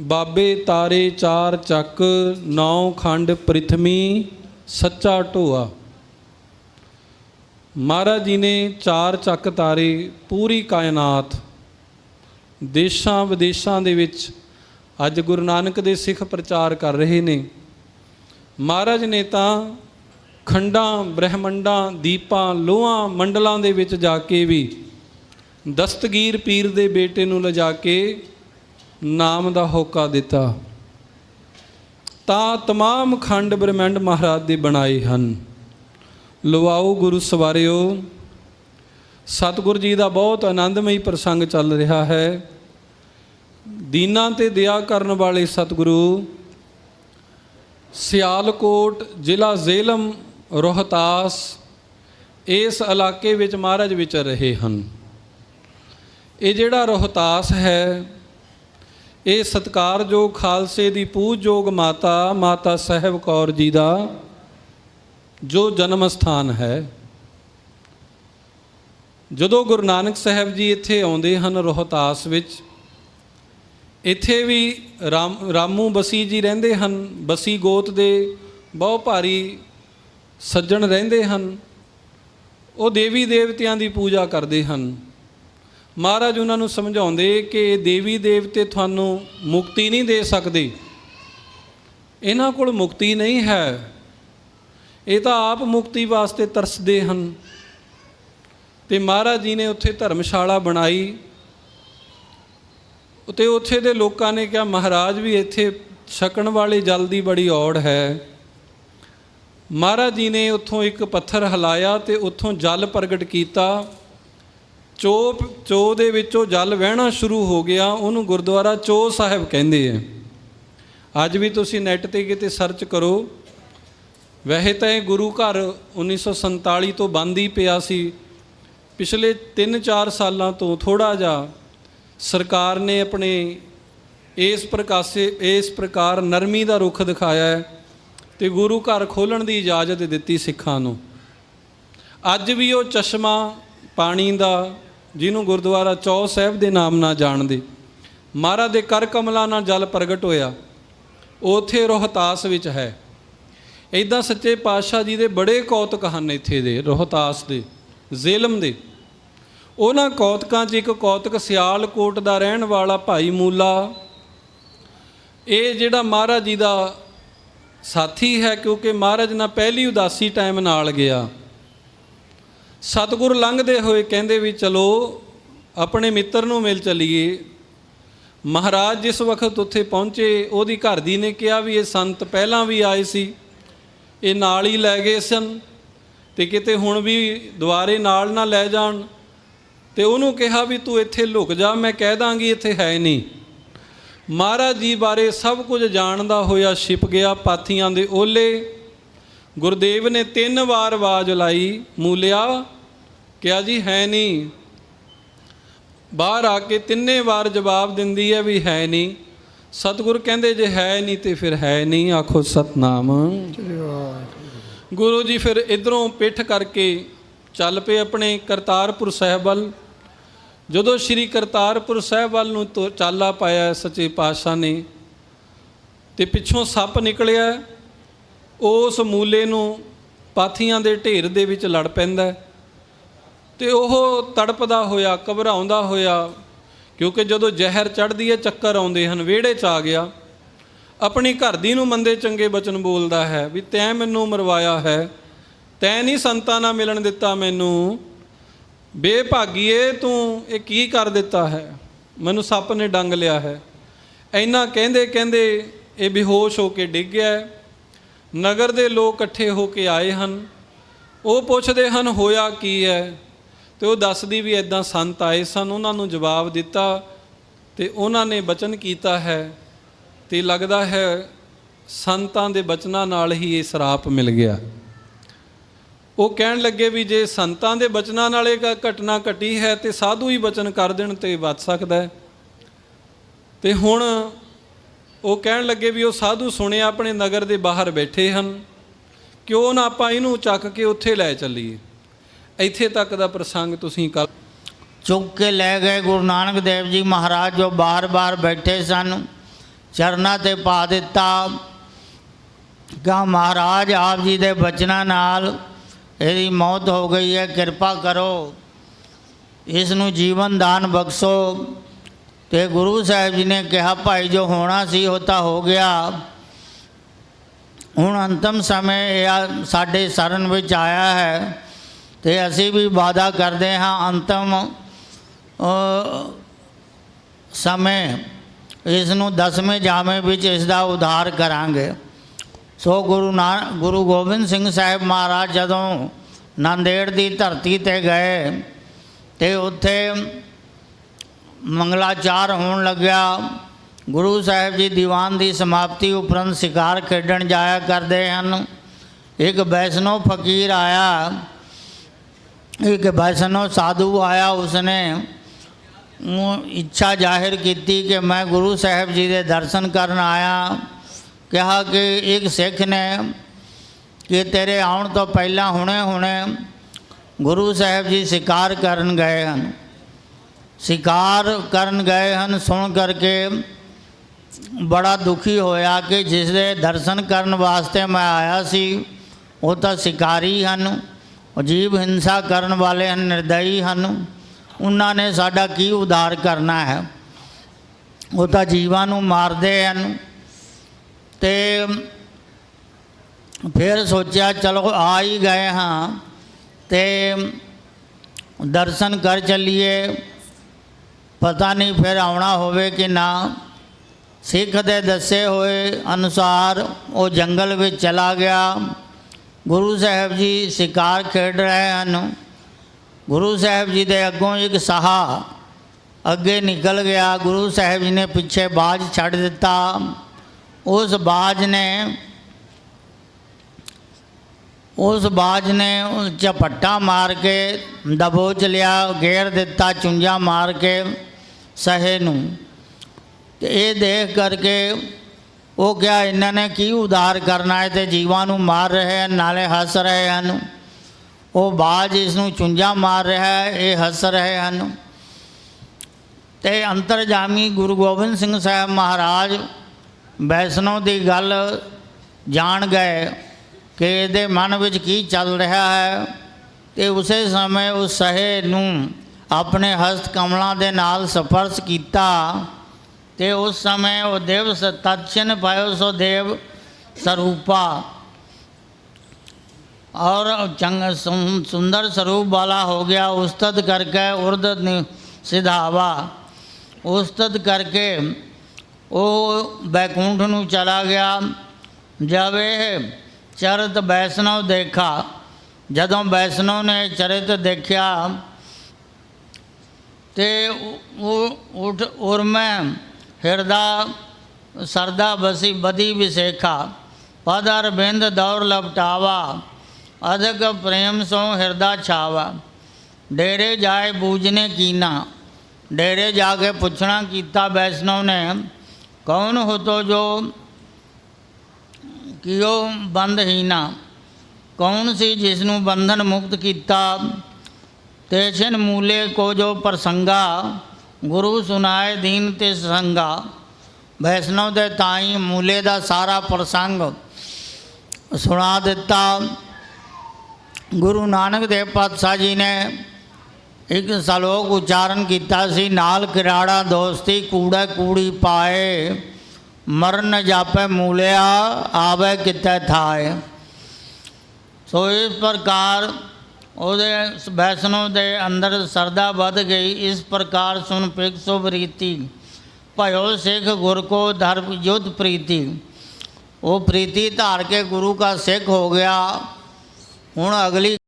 ਬਾਬੇ ਤਾਰੇ ਚਾਰ ਚੱਕ, ਨੌ ਖੰਡ ਪ੍ਰਿਥਵੀ ਸੱਚਾ ਢੋਆ। ਮਹਾਰਾਜ ਜੀ ਨੇ ਚਾਰ ਚੱਕ ਤਾਰੇ, ਪੂਰੀ ਕਾਇਨਾਤ। ਦੇਸ਼ਾਂ ਵਿਦੇਸ਼ਾਂ ਦੇ ਵਿੱਚ ਅੱਜ ਗੁਰੂ ਨਾਨਕ ਦੇ ਸਿੱਖ ਪ੍ਰਚਾਰ ਕਰ ਰਹੇ ਨੇ। ਮਹਾਰਾਜ ਨੇ ਤਾਂ ਖੰਡਾਂ, ਬ੍ਰਹਿਮੰਡਾਂ, ਦੀਪਾਂ, ਲੋਹਾਂ, ਮੰਡਲਾਂ ਦੇ ਵਿੱਚ ਜਾ ਕੇ ਵੀ ਦਸਤਗੀਰ ਪੀਰ ਦੇ ਬੇਟੇ ਨੂੰ ਲਿਜਾ ਕੇ ਨਾਮ ਦਾ ਹੋਕਾ ਦਿੱਤਾ ਤਾਂ तमाम ਖੰਡ ਬ੍ਰਹਮੰਡ ਮਹਾਰਾਜ ਦੇ ਬਣਾਏ ਹਨ ਲਵਾਓ ਗੁਰੂ ਸਵਾਰਿਓ ਸਤਿਗੁਰ ਜੀ ਦਾ ਬਹੁਤ ਆਨੰਦਮਈ ਪ੍ਰਸੰਗ ਚੱਲ ਰਿਹਾ ਹੈ ਦੀਨਾਂ ਤੇ ਦਇਆ ਕਰਨ ਵਾਲੇ ਸਤਿਗੁਰੂ ਸਿਆਲਕੋਟ ਜ਼ਿਲ੍ਹਾ ਜ਼ੇਲਮ ਰੋਹਤਾਸ ਇਸ ਇਲਾਕੇ ਵਿੱਚ ਮਹਾਰਾਜ ਵਿਚਰ ਰਹੇ ਹਨ ਇਹ ਜਿਹੜਾ ਰੋਹਤਾਸ ਹੈ ਇਹ ਸਤਕਾਰਯੋਗ ਖਾਲਸੇ ਦੀ ਪੂਜਯੋਗ ਮਾਤਾ ਮਾਤਾ ਸਾਹਿਬ ਕੌਰ ਜੀ ਦਾ ਜੋ ਜਨਮ ਸਥਾਨ ਹੈ। ਜਦੋਂ ਗੁਰੂ ਨਾਨਕ ਸਾਹਿਬ ਜੀ ਇੱਥੇ ਆਉਂਦੇ ਹਨ ਰੋਹਤਾਸ ਵਿੱਚ, ਇੱਥੇ ਵੀ ਰਾਮ, ਰਾਮੂ ਬਸੀ ਜੀ ਰਹਿੰਦੇ ਹਨ, ਬਸੀ ਗੋਤ ਦੇ ਬਹੁ ਭਾਰੀ ਸੱਜਣ ਰਹਿੰਦੇ ਹਨ, ਉਹ ਦੇਵੀ ਦੇਵਤਿਆਂ ਦੀ ਪੂਜਾ ਕਰਦੇ ਹਨ। ਮਹਾਰਾਜ ਉਹਨਾਂ ਨੂੰ ਸਮਝਾਉਂਦੇ ਕਿ ਇਹ ਦੇਵੀ ਦੇਵਤੇ ਤੁਹਾਨੂੰ ਮੁਕਤੀ ਨਹੀਂ ਦੇ ਸਕਦੇ। ਇਹਨਾਂ ਕੋਲ ਮੁਕਤੀ ਨਹੀਂ ਹੈ। ਇਹ ਤਾਂ ਆਪ ਮੁਕਤੀ ਵਾਸਤੇ ਤਰਸਦੇ ਹਨ। ਤੇ ਮਹਾਰਾਜ ਜੀ ਨੇ ਉੱਥੇ ਧਰਮਸ਼ਾਲਾ ਬਣਾਈ। ਉਤੇ ਉੱਥੇ ਦੇ ਲੋਕਾਂ ਨੇ ਕਿਹਾ, ਮਹਾਰਾਜ ਵੀ ਇੱਥੇ ਛਕਣ ਵਾਲੇ ਜਲ ਦੀ ਬੜੀ ਔੜ ਹੈ। ਮਹਾਰਾਜ ਜੀ ਨੇ ਉੱਥੋਂ ਇੱਕ ਪੱਥਰ ਹਿਲਾਇਆ ਤੇ ਉੱਥੋਂ ਜਲ ਪ੍ਰਗਟ ਕੀਤਾ। ਚੋ ਚੋ ਦੇ ਵਿੱਚੋਂ ਜਲ ਵਹਿਣਾ ਸ਼ੁਰੂ ਹੋ ਗਿਆ, ਉਹਨੂੰ ਗੁਰਦੁਆਰਾ ਚੋ ਸਾਹਿਬ ਕਹਿੰਦੇ ਆ। ਅੱਜ ਵੀ ਤੁਸੀਂ ਨੈੱਟ ਤੇ ਕਿਤੇ ਸਰਚ ਕਰੋ ਵੈਸੇ ਤਾਂ ਇਹ ਗੁਰੂ ਘਰ 1947 ਤੋਂ ਬੰਦ ਹੀ ਪਿਆ ਸੀ। ਪਿਛਲੇ 3-4 ਸਾਲਾਂ ਤੋਂ ਥੋੜਾ ਜਿਹਾ ਸਰਕਾਰ ਨੇ ਆਪਣੇ ਇਸ ਪ੍ਰਕਾਸੇ, ਇਸ ਪ੍ਰਕਾਰ ਨਰਮੀ ਦਾ ਰੁਖ ਦਿਖਾਇਆ ਹੈ ਤੇ ਗੁਰੂ ਘਰ ਖੋਲਣ ਦੀ ਇਜਾਜ਼ਤ ਦਿੱਤੀ ਸਿੱਖਾਂ ਨੂੰ। ਅੱਜ ਵੀ ਉਹ ਚਸ਼ਮਾ ਪਾਣੀ ਦਾ ਜਿਹਨੂੰ ਗੁਰਦੁਆਰਾ ਚੌ ਸਾਹਿਬ ਦੇ ਨਾਮ ਨਾਲ ਜਾਣਦੇ। ਮਹਾਰਾਜ ਦੇ ਕਰ ਕਮਲਾਂ ਨਾਲ ਜਲ ਪ੍ਰਗਟ ਹੋਇਆ। ਉਥੇ ਰੋਹਤਾਸ ਵਿੱਚ ਹੈ। ਇਦਾਂ ਸੱਚੇ ਪਾਤਸ਼ਾਹ ਜੀ ਦੇ ਬੜੇ ਕੌਤਕ ਹਨ ਇੱਥੇ ਦੇ, ਰੋਹਤਾਸ ਦੇ, ਜ਼ੇਲਮ ਦੇ। ਉਹਨਾਂ ਕੌਤਕਾਂ 'ਚ ਇੱਕ ਕੌਤਕ ਸਿਆਲਕੋਟ ਦਾ ਰਹਿਣ ਵਾਲਾ ਭਾਈ ਮੂਲਾ। ਇਹ ਜਿਹੜਾ ਮਹਾਰਾਜ ਜੀ ਦਾ ਸਾਥੀ ਹੈ, ਕਿਉਂਕਿ ਮਹਾਰਾਜ ਨਾਲ ਪਹਿਲੀ ਉਦਾਸੀ ਟਾਈਮ ਨਾਲ ਗਿਆ। ਸਤਿਗੁਰ ਲੰਘਦੇ ਹੋਏ ਕਹਿੰਦੇ ਵੀ ਚਲੋ ਆਪਣੇ ਮਿੱਤਰ ਨੂੰ ਮਿਲ ਚਲੀਏ। ਮਹਾਰਾਜ ਜਿਸ ਵਕਤ ਉੱਥੇ ਪਹੁੰਚੇ, ਉਹਦੀ ਘਰ ਦੀ ਨੇ ਕਿਹਾ ਵੀ ਇਹ ਸੰਤ ਪਹਿਲਾਂ ਵੀ ਆਏ ਸੀ। ਇਹ ਨਾਲ ਹੀ ਲੈ ਗਏ ਸਨ ਤੇ ਕਿਤੇ ਹੁਣ ਵੀ ਦੁਬਾਰੇ ਨਾਲ ਨਾ ਲੈ ਜਾਣ। ਤੇ ਉਹਨੂੰ ਕਿਹਾ ਵੀ ਤੂੰ ਇੱਥੇ ਲੁਕ ਜਾ, ਮੈਂ ਕਹਿ ਦਾਂਗੀ ਇੱਥੇ ਹੈ ਨਹੀਂ। ਮਹਾਰਾਜ ਜੀ ਬਾਰੇ ਸਭ ਕੁਝ ਜਾਣਦਾ ਹੋਇਆ ਛਿਪ ਗਿਆ, ਪਾਥੀਆਂ ਦੇ ਓਲੇ ਗੁਰਦੇਵ ਨੇ ਤਿੰਨ ਵਾਰ ਆਵਾਜ਼ ਲਾਈ, ਮੂਲਿਆ, ਕਿਹਾ ਜੀ, ਹੈ ਨਹੀਂ ਬਾਹਰ ਆ ਕੇ ਤਿੰਨੇ ਵਾਰ ਜਵਾਬ ਦਿੰਦੀ ਹੈ ਵੀ ਹੈ ਨਹੀਂ ਸਤਿਗੁਰ ਕਹਿੰਦੇ, ਜੇ ਹੈ ਨਹੀਂ ਤੇ ਫਿਰ ਹੈ ਨਹੀਂ ਆਖੋ ਸਤਨਾਮ। ਗੁਰੂ ਜੀ ਫਿਰ ਇਧਰੋਂ ਪਿੱਠ ਕਰਕੇ ਚੱਲ ਪਏ ਆਪਣੇ ਕਰਤਾਰਪੁਰ ਸਾਹਿਬ ਵੱਲ। ਜਦੋਂ ਸ੍ਰੀ ਕਰਤਾਰਪੁਰ ਸਾਹਿਬ ਵੱਲ ਨੂੰ ਤੁਰ- ਚਾਲਾ ਪਾਇਆ ਸੱਚੇ ਪਾਤਸ਼ਾਹ ਨੇ, ਤੇ ਪਿੱਛੋਂ ਸੱਪ ਨਿਕਲਿਆ। ਉਸ ਮੂਲੇ ਨੂੰ ਪਾਥੀਆਂ ਦੇ ਢੇਰ ਦੇ ਵਿੱਚ ਲੜ ਪੈਂਦਾ ਹੈ। ਤੇ ਉਹ ਤੜਪਦਾ ਹੋਇਆ, ਘਬਰਾਉਂਦਾ ਹੋਇਆ, ਕਿਉਂਕਿ ਜਦੋਂ ਜ਼ਹਿਰ ਚੜਦੀ ਹੈ, ਚੱਕਰ ਆਉਂਦੇ ਹਨ, ਵਿਹੜੇ 'ਚ ਆ ਗਿਆ। ਆਪਣੀ ਘਰ ਦੀ ਨੂੰ ਮੰਦੇ ਚੰਗੇ ਬਚਨ ਬੋਲਦਾ ਹੈ ਵੀ ਤੈਂ ਮੈਨੂੰ ਮਰਵਾਇਆ ਹੈ। ਤੈਂ ਨਹੀਂ ਸੰਤਾਂ ਨਾਲ ਮਿਲਣ ਦਿੱਤਾ ਮੈਨੂੰ। ਬੇਭਾਗੀਏ ਤੂੰ, ਇਹ ਕੀ ਕਰ ਦਿੱਤਾ ਹੈ? ਮੈਨੂੰ ਸੱਪ ਨੇ ਡੰਗ ਲਿਆ ਹੈ। ਇੰਨਾ ਕਹਿੰਦੇ ਕਹਿੰਦੇ ਇਹ ਬੇਹੋਸ਼ ਹੋ ਕੇ ਡਿੱਗ ਗਿਆ ਹੈ। ਨਗਰ ਦੇ ਲੋਕ ਇਕੱਠੇ ਹੋ ਕੇ ਆਏ ਹਨ। ਉਹ ਪੁੱਛਦੇ ਹਨ, ਹੋਇਆ ਕੀ ਹੈ? ਤੇ ਉਹ ਦੱਸਦੀ ਵੀ ਇਦਾਂ ਸੰਤ ਆਏ ਸਨ, ਉਹਨਾਂ ਨੂੰ ਜਵਾਬ ਦਿੱਤਾ ਤੇ ਉਹਨਾਂ ਨੇ ਬਚਨ ਕੀਤਾ ਹੈ ਤੇ ਲੱਗਦਾ ਹੈ ਸੰਤਾਂ ਦੇ ਬਚਨਾਂ ਨਾਲ ਹੀ ਇਹ ਸਰਾਪ ਮਿਲ ਗਿਆ। ਉਹ ਕਹਿਣ ਲੱਗੇ ਵੀ ਜੇ ਸੰਤਾਂ ਦੇ ਬਚਨਾਂ ਨਾਲ ਇਹ ਘਟਨਾ ਘਟੀ ਹੈ ਤੇ ਸਾਧੂ ਹੀ ਬਚਨ ਕਰ ਦੇਣ ਤੇ ਬਚ ਸਕਦਾ ਹੈ। ਤੇ ਹੁਣ ਉਹ ਕਹਿਣ ਲੱਗੇ ਵੀ ਉਹ ਸਾਧੂ ਸੁਣਿਆ ਆਪਣੇ ਨਗਰ ਦੇ ਬਾਹਰ ਬੈਠੇ ਹਨ। ਕਿਉਂ ਨਾ ਆਪਾਂ ਇਹਨੂੰ ਚੱਕ ਕੇ ਉੱਥੇ ਲੈ ਚੱਲੀਏ? ਇੱਥੇ ਤੱਕ ਦਾ ਪ੍ਰਸੰਗ ਤੁਸੀਂ ਕੱਲ ਚੁੱਕ ਕੇ ਲੈ ਗਏ ਗੁਰੂ ਨਾਨਕ ਦੇਵ ਜੀ ਮਹਾਰਾਜ, ਜੋ ਬਾਰ-ਬਾਰ ਬੈਠੇ ਸਨ। ਚਰਨਾਂ ਤੇ ਪਾ ਦਿੱਤਾ। ਕਹਾ ਮਹਾਰਾਜ, ਆਪ ਜੀ ਦੇ ਬਚਨਾਂ ਨਾਲ ਇਹਦੀ ਮੌਤ ਹੋ ਗਈ ਹੈ। ਕਿਰਪਾ ਕਰੋ। ਇਸ ਨੂੰ ਜੀਵਨ ਦਾਨ ਬਖਸ਼ੋ। ਤੇ ਗੁਰੂ ਸਾਹਿਬ ਜੀ ਨੇ ਕਿਹਾ, ਭਾਈ, ਜੋ ਹੋਣਾ ਸੀ, ਉਹ ਤਾਂ ਹੋ ਗਿਆ। ਹੁਣ ਅੰਤਮ ਸਮੇਂ ਇਹ ਆ- ਸਾਡੇ ਸ਼ਰਨ ਵਿੱਚ ਆਇਆ ਹੈ ਤੇ ਅਸੀਂ ਵੀ ਵਾਅਦਾ ਕਰਦੇ ਹਾਂ ਅੰਤਮ ਸਮੇਂ। ਇਸ ਨੂੰ ਦਸਵੇਂ ਜਾਮੇ ਵਿੱਚ ਇਸ ਦਾ ਉਧਾਰ ਕਰਾਂਗੇ। ਸੋ ਗੁਰੂ ਨਾ, ਗੁਰੂ ਗੋਬਿੰਦ ਸਿੰਘ ਸਾਹਿਬ ਮਹਾਰਾਜ ਜਦੋਂ ਨਾਂਦੇੜ ਦੀ ਧਰਤੀ ਤੇ ਗਏ ਤੇ ਉੱਥੇ ਮੰਗਲਾਚਾਰ ਹੋਣ ਲੱਗਿਆ। ਗੁਰੂ ਸਾਹਿਬ ਜੀ ਦੀਵਾਨ ਦੀ ਸਮਾਪਤੀ ਉਪਰੰਤ ਸ਼ਿਕਾਰ ਖੇਡਣ ਜਾਇਆ ਕਰਦੇ ਹਨ। ਇੱਕ ਵੈਸ਼ਨੋ ਫਕੀਰ ਆਇਆ। ਇੱਕ ਵੈਸ਼ਨੋ ਸਾਧੂ ਆਇਆ ਉਸਨੇ। ਇੱਛਾ ਜ਼ਾਹਿਰ ਕੀਤੀ ਕਿ ਮੈਂ ਗੁਰੂ ਸਾਹਿਬ ਜੀ ਦੇ ਦਰਸ਼ਨ ਕਰਨ ਆਇਆ। ਕਿਹਾ ਕਿ ਇੱਕ ਸਿੱਖ ਨੇ ਕਿ ਤੇਰੇ ਆਉਣ ਤੋਂ ਪਹਿਲਾਂ ਹੁਣੇ ਹੁਣੇ ਗੁਰੂ ਸਾਹਿਬ ਜੀ ਸ਼ਿਕਾਰ ਕਰਨ ਗਏ ਹਨ। ਸ਼ਿਕਾਰ ਕਰਨ ਗਏ ਹਨ, ਸੁਣ ਕਰਕੇ ਬੜਾ ਦੁਖੀ ਹੋਇਆ ਕਿ ਜਿਸ ਦੇ ਦਰਸ਼ਨ ਕਰਨ ਵਾਸਤੇ ਮੈਂ ਆਇਆ ਸੀ, ਉਹ ਤਾਂ ਸ਼ਿਕਾਰੀ ਹਨ, ਅਜੀਬ ਹਿੰਸਾ ਕਰਨ ਵਾਲੇ ਹਨ, ਨਿਰਦਈ ਹਨ, ਉਹਨਾਂ ਨੇ ਸਾਡਾ ਕੀ ਉਧਾਰ ਕਰਨਾ ਹੈ? ਉਹ ਤਾਂ ਜੀਵਾਂ ਨੂੰ ਮਾਰਦੇ ਹਨ ਤੇ ਫਿਰ ਸੋਚਿਆ, ਚਲੋ ਆ ਹੀ ਗਏ ਹਾਂ ਤੇ ਦਰਸ਼ਨ ਕਰ ਚੱਲੀਏ। ਪਤਾ ਨਹੀਂ ਫਿਰ ਆਉਣਾ ਹੋਵੇ ਕਿ ਨਾ। ਸਿੱਖ ਦੇ ਦੱਸੇ ਹੋਏ ਅਨੁਸਾਰ ਉਹ ਜੰਗਲ ਵਿੱਚ ਚਲਾ ਗਿਆ। ਗੁਰੂ ਸਾਹਿਬ ਜੀ ਸ਼ਿਕਾਰ ਖੇਡ ਰਹੇ ਹਨ। ਗੁਰੂ ਸਾਹਿਬ ਜੀ ਦੇ ਅੱਗੋਂ ਇੱਕ ਸਾਹਾ ਅੱਗੇ ਨਿਕਲ ਗਿਆ। ਗੁਰੂ ਸਾਹਿਬ ਜੀ ਨੇ ਪਿੱਛੇ ਬਾਜ ਛੱਡ ਦਿੱਤਾ। ਉਸ ਬਾਜ ਨੇ, ਉਸ ਬਾਜ ਨੇ ਝਪੱਟਾ ਮਾਰ ਕੇ ਦਬੋਚ ਲਿਆ, ਘੇਰ ਦਿੱਤਾ, ਚੁੰਝਾ ਮਾਰ ਕੇ। ਸਹੇ ਨੂੰ। ਤੇ ਇਹ ਦੇਖ ਕਰਕੇ ਉਹ ਕਿਹਾ, ਇਹਨਾਂ ਨੇ ਕੀ ਉਧਾਰ ਕਰਨਾ ਹੈ ਤੇ ਜੀਵਾਂ ਨੂੰ ਮਾਰ ਰਹੇ ਹਨ, ਨਾਲੇ ਹੱਸ ਰਹੇ ਹਨ। ਉਹ ਬਾਜ ਇਸ ਨੂੰ ਚੁੰਝਾ ਮਾਰ ਰਿਹਾ ਹੈ, ਇਹ ਹੱਸ ਰਹੇ ਹਨ। ਤੇ ਅੰਤਰਜਾਮੀ ਗੁਰੂ ਗੋਬਿੰਦ ਸਿੰਘ ਸਾਹਿਬ ਮਹਾਰਾਜ ਵੈਸ਼ਨੋ ਦੀ ਗੱਲ ਜਾਣ ਗਏ ਕਿ ਇਹਦੇ ਮਨ ਵਿੱਚ ਕੀ ਚੱਲ ਰਿਹਾ ਹੈ ਤੇ ਉਸੇ ਸਮੇਂ ਉਸ ਸਹੇ ਨੂੰ ਆਪਣੇ ਹਸਤ ਕਮਲਾਂ ਦੇ ਨਾਲ ਸਪਰਸ਼ ਕੀਤਾ ਤੇ ਉਸ ਸਮੇਂ ਉਹ ਦੇਵ ਸ- ਤਤਛਿਨ ਪਾਇਓ ਸੋ ਦੇਵ ਸਰੂਪਾ और चंग सुं- सुंदर स्वरूप वाला हो गया उस्तद करके उर्द नि- सिधावा ਉਸਤਤ ਕਰਕੇ ਉਹ ਬੈਕੁੰਠ ਨੂੰ ਚਲਾ ਗਿਆ ਜਦ ਇਹ ਚਰਿਤ ਵੈਸ਼ਨਵ ਦੇਖਾ ਜਦੋਂ ਵੈਸ਼ਨਵ ਨੇ ਚਰਿਤ ਦੇਖਿਆ ਤੇ ਉਹ- ਉਹ ਉਠ, ਉਰਮੈ, ਹਿਰਦਾ, ਸਰਦਾ, ਬਸੀ, ਬਦੀ ਵਿਸੇਖਾ, ਪਦ ਅਰਬਿੰਦ ਦੌਰ ਲਪਟਾਵਾ, ਅਧਿਕ ਪ੍ਰੇਮ ਸੋ ਹਿਰਦਾ ਛਾਵਾ। ਡੇਰੇ ਜਾਏ ਬੂਝਨੇ ਕੀਨਾ, ਡੇਰੇ ਜਾ ਕੇ ਪੁੱਛਣਾ ਕੀਤਾ ਵੈਸ਼ਨਵ ਨੇ, ਕੌਣ ਹੋ ਤੋ ਜੋ ਕਿਉ ਬੰਧਹੀਨਾ, ਕੌਣ ਸੀ ਜਿਸ ਨੂੰ ਬੰਧਨ ਮੁਕਤ ਕੀਤਾ ਤੇ ਛਿਨ ਮੂਲੇ ਕੋ ਜੋ ਪ੍ਰਸੰਗਾ, ਗੁਰੂ ਸੁਨਾਏ ਦੀਨ ਤੇ ਸੰਗਾ। ਵੈਸ਼ਨਵ ਦੇ ਤਾਈ ਮੂਲੇ ਦਾ ਸਾਰਾ ਪ੍ਰਸੰਗ ਸੁਣਾ ਦਿੱਤਾ। ਗੁਰੂ ਨਾਨਕ ਦੇਵ ਪਾਤਸ਼ਾਹ ਜੀ ਨੇ ਇੱਕ ਸਲੋਕ ਉਚਾਰਨ ਕੀਤਾ ਸੀ, ਨਾਲ ਕਿਰਾੜਾ ਦੋਸਤੀ ਕੂੜਾ ਕੂੜੀ ਪਾਏ, ਮਰਨ ਜਾਪੇ ਮੂਲਿਆ, ਆਵੇ ਕਿਤੇ ਥਾਏ। ਸੋ ਇਸ ਪ੍ਰਕਾਰ ਉਹਦੇ ਵੈਸ਼ਨੋ ਦੇ ਅੰਦਰ ਸਰਦਾ ਵੱਧ ਗਈ। ਇਸ ਪ੍ਰਕਾਰ ਸੁਨ ਪਿਕ ਸੁਭ ਰੀਤੀ ਭਇਓ ਸਿੱਖ ਗੁਰ ਕੋ ਧਰਮ ਯੁੱਧ ਪ੍ਰੀਤੀ। ਉਹ ਪ੍ਰੀਤੀ ਧਾਰ ਕੇ ਗੁਰੂ ਦਾ ਸਿੱਖ ਹੋ ਗਿਆ। ਹੁਣ ਅਗਲੀ